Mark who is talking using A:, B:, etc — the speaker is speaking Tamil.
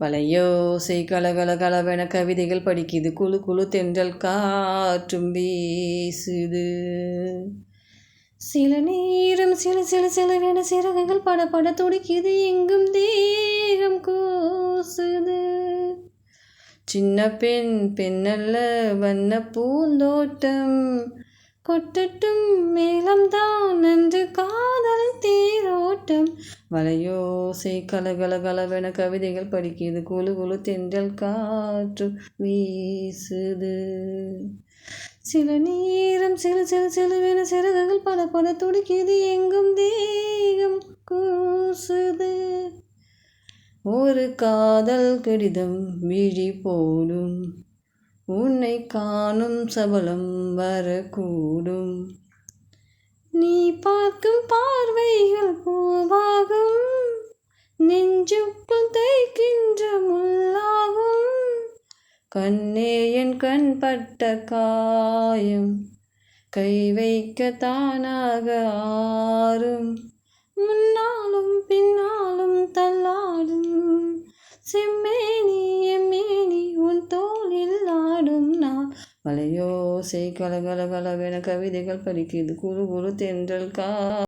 A: வளையோசை கலகல கலவென கவிதைகள் படிக்குது. குழு குழு தென்றல் காற்றும் வீசுது. சில நேரம் சில சில சிலவென சிறகுகள் பட பட துடிக்குது. எங்கும் தேகம் கூசுது. சின்ன பெண் பெண்ணல்ல வண்ண பூந்தோட்டம் கொட்டட்டும் மேலம்தான் வலையோசை கலகல கலவென கவிதைகள் படிக்குது குழு குழு தென்றல் காற்று வீசுது. சில நேரம் சில சில சிலுவென சிறகுகள் பல பல துடிக்குது எங்கும் தேகம் கூசுது. ஒரு காதல் கடிதம் விழி போடும். உன்னை காணும் சபலம் வரக்கூடும். நீ பார்க்கும் பார்வைகள் புதைக்கின்ற தைக்கின்ற முள்ளாகும் கண்ணே என் கண் பட்ட காயம் கை வைக்க தானாக ஆறும். முன்னாலும் பின்னாலும் தள்ளாடும். செம்மேனி எம்மேனி உன் தோளில் ஆடும் நான். மலையோசை கலகல கலவென கவிதைகள் படிக்கிறது குறு குறு தென்றல் கா